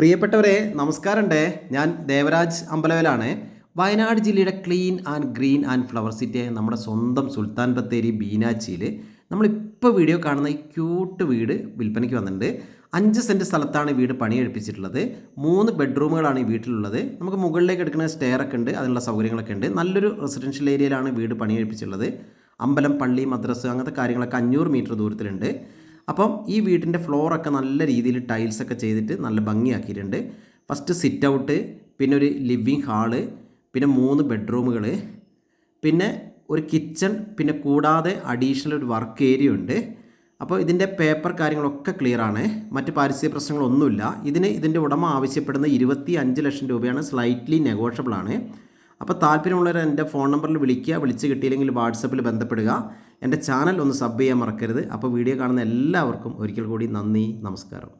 പ്രിയപ്പെട്ടവരെ നമസ്കാരമുണ്ട്. ഞാൻ ദേവരാജ് അമ്പലവേലാണ് വയനാട് ജില്ലയുടെ clean and green and flower city നമ്മുടെ സ്വന്തം സുൽത്താൻ ബത്തേരി ബീനാച്ചിയിൽ നമ്മളിപ്പോൾ വീഡിയോ കാണുന്ന ഈ ക്യൂട്ട് വീട് വിൽപ്പനയ്ക്ക് വന്നിട്ടുണ്ട്. അഞ്ച് സെന്റ് സ്ഥലത്താണ് വീട് പണിയെടുപ്പിച്ചിട്ടുള്ളത്. മൂന്ന് ബെഡ്റൂമുകളാണ് ഈ വീട്ടിലുള്ളത്. നമുക്ക് മുകളിലേക്ക് എടുക്കുന്ന സ്റ്റെയർ ഒക്കെ ഉണ്ട്. അതിനുള്ള സൗകര്യങ്ങളൊക്കെ ഉണ്ട്. നല്ലൊരു റെസിഡൻഷ്യൽ ഏരിയയിലാണ് വീട് പണിയെടുപ്പിച്ചിട്ടുള്ളത്. അമ്പലം പള്ളി മദ്രസ് അങ്ങനത്തെ കാര്യങ്ങളൊക്കെ അഞ്ഞൂറ് മീറ്റർ ദൂരത്തിലുണ്ട്. അപ്പം ഈ വീടിന്റെ ഫ്ലോറൊക്കെ നല്ല രീതിയിൽ ടൈൽസൊക്കെ ചെയ്തിട്ട് നല്ല ഭംഗിയാക്കിയിട്ടുണ്ട്. ഫസ്റ്റ് സിറ്റ് ഔട്ട് പിന്നെ ഒരു ലിവിങ് ഹാൾ പിന്നെ മൂന്ന് ബെഡ്റൂമുകൾ പിന്നെ ഒരു കിച്ചൺ പിന്നെ കൂടാതെ അഡീഷണൽ ഒരു വർക്ക് ഏരിയ ഉണ്ട്. അപ്പോൾ ഇതിന്റെ പേപ്പർ കാര്യങ്ങളൊക്കെ ക്ലിയർ ആണ്. മറ്റ് പാരിസ്ഥിതിക പ്രശ്നങ്ങളൊന്നുമില്ല. ഇതിന് ഇതിന്റെ ഉടമ ആവശ്യപ്പെടുന്ന ഇരുപത്തി അഞ്ച് ലക്ഷം രൂപയാണ്. സ്ലൈറ്റ്ലി നെഗോഷ്യബിൾ ആണ്. അപ്പോൾ താല്പര്യമുള്ളവർ എന്റെ ഫോൺ നമ്പറിൽ വിളിക്കുക വിളിച്ച് കിട്ടിയില്ലെങ്കിൽ വാട്സപ്പിൽ ബന്ധപ്പെടുക. എന്റെ ചാനൽ ഒന്ന് സബ് ചെയ്യാൻ മറക്കരുത്. അപ്പോൾ വീഡിയോ കാണുന്ന എല്ലാവർക്കും ഒരിക്കൽ കൂടി നന്ദി നമസ്കാരം.